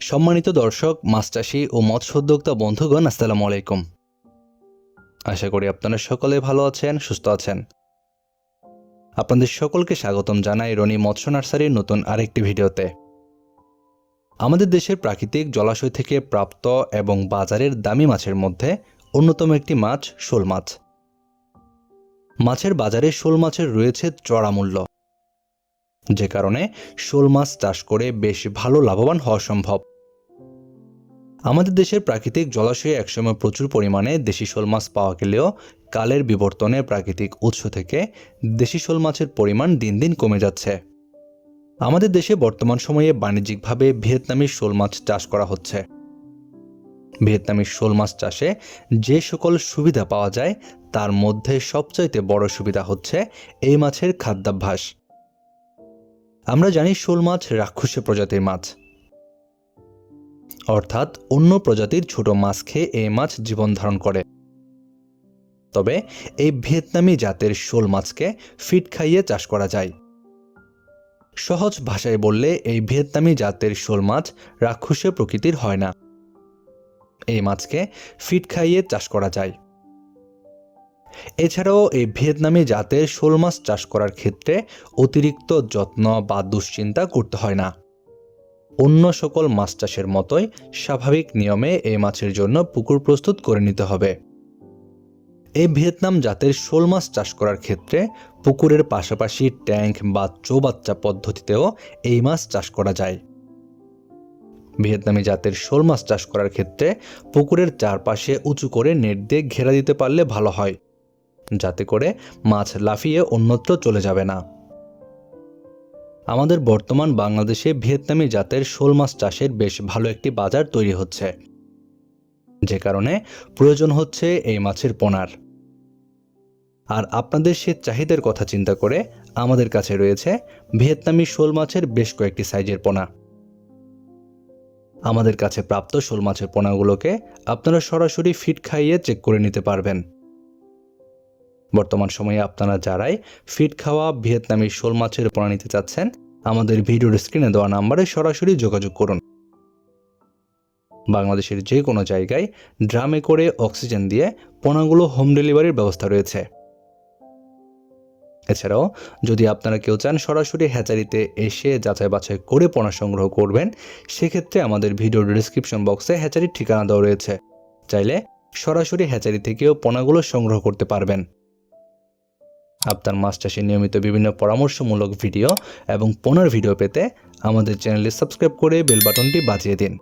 সম্মানিত দর্শক মাছ চাষি ও মৎস্য উদ্যোক্তা বন্ধুগণ, আসসালামু আলাইকুম। আশা করি আপনারা সকলে ভালো আছেন, সুস্থ আছেন। আপনাদের সকলকে স্বাগতম জানাই রনি মৎস্য নার্সারির নতুন আরেকটি ভিডিওতে। আমাদের দেশের প্রাকৃতিক জলাশয় থেকে প্রাপ্ত এবং বাজারের দামি মাছের মধ্যে অন্যতম একটি মাছ শোল মাছ। মাছের বাজারে শোল মাছের রয়েছে চড়া মূল্য। যে কারণে শোল মাছ চাষ করে বেশ ভালো লাভবান হওয়া সম্ভব। আমাদের দেশের প্রাকৃতিক জলাশয়ে একসময় প্রচুর পরিমাণে দেশি শোল মাছ পাওয়া গেলেও কালের বিবর্তনে প্রাকৃতিক উৎস থেকে দেশি শোল মাছের পরিমাণ দিন দিন কমে যাচ্ছে। আমাদের দেশে বর্তমান সময়ে বাণিজ্যিকভাবে ভিয়েতনামি শোল মাছ চাষ করা হচ্ছে। ভিয়েতনামি শোল মাছ চাষে যে সকল সুবিধা পাওয়া যায়, তার মধ্যে সবচাইতে বড় সুবিধা হচ্ছে এই মাছের খাদ্যাভ্যাস। আমরা জানি শোল মাছ রাক্ষসী প্রজাতির মাছ। অর্থাৎ অন্য প্রজাতির ছোট মাছ খেয়ে এই মাছ জীবন ধারণ করে। তবে এই ভিয়েতনামি জাতের শোল মাছকে ফিট খাইয়ে চাষ করা যায়। সহজ ভাষায় বললে এই ভিয়েতনামি জাতের শোল মাছ রাক্ষসে প্রকৃতির হয় না। এই মাছকে ফিট খাইয়ে চাষ করা যায়। এছাড়াও এই ভিয়েতনামি জাতের শোল মাছ চাষ করার ক্ষেত্রে অতিরিক্ত যত্ন বা দুশ্চিন্তা করতে হয় না। অন্য সকল মাছ চাষের মতোই স্বাভাবিক নিয়মে এই মাছের জন্য পুকুর প্রস্তুত করে নিতে হবে। এই ভিয়েতনাম জাতের শোল মাছ চাষ করার ক্ষেত্রে পুকুরের পাশাপাশি ট্যাঙ্ক বা চৌবাচ্চা পদ্ধতিতেও এই মাছ চাষ করা যায়। ভিয়েতনামি জাতের শোল মাছ চাষ করার ক্ষেত্রে পুকুরের চারপাশে উঁচু করে নেট দিয়ে ঘেরা দিতে পারলে ভালো হয়, যাতে করে মাছ লাফিয়ে অন্যত্র চলে যাবে না। আমাদের বর্তমান বাংলাদেশে ভিয়েতনামি জাতের শোল মাছ চাষের বেশ ভালো একটি বাজার তৈরি হচ্ছে। যে কারণে প্রয়োজন হচ্ছে এই মাছের পোনার। আর আপনাদের সে চাহিদার কথা চিন্তা করে আমাদের কাছে রয়েছে ভিয়েতনামি শোল মাছের বেশ কয়েকটি সাইজের পোনা। আমাদের কাছে প্রাপ্ত শোল মাছের পোনাগুলোকে আপনারা সরাসরি ফিট খাইয়ে চেক করে নিতে পারবেন। বর্তমান সময়ে আপনারা যারাই ফিট খাওয়া ভিয়েতনামি শোল মাছের পোনা নিতে চাচ্ছেন, আমাদের ভিডিওর স্ক্রিনে দেওয়া নাম্বারে সরাসরি যোগাযোগ করুন। বাংলাদেশের যে কোনো জায়গায় ড্রামে করে অক্সিজেন দিয়ে পোনাগুলো হোম ডেলিভারির ব্যবস্থা রয়েছে। এছাড়াও, যদি আপনারা কেউ চান সরাসরি হ্যাচারিতে এসে যাচাই বাছাই করে পোনা সংগ্রহ করবেন, সেক্ষেত্রে আমাদের ভিডিওর ডিসক্রিপশন বক্সে হ্যাচারির ঠিকানা দেওয়া রয়েছে। চাইলে সরাসরি হ্যাচারি থেকেও পোনাগুলো সংগ্রহ করতে পারবেন। আপনার মাছ চাষে নিয়মিত বিভিন্ন পরামর্শমূলক ভিডিও এবং পোনার ভিডিও পেতে আমাদের চ্যানেলটি সাবস্ক্রাইব করে বেল বাটনটি বাজিয়ে দিন।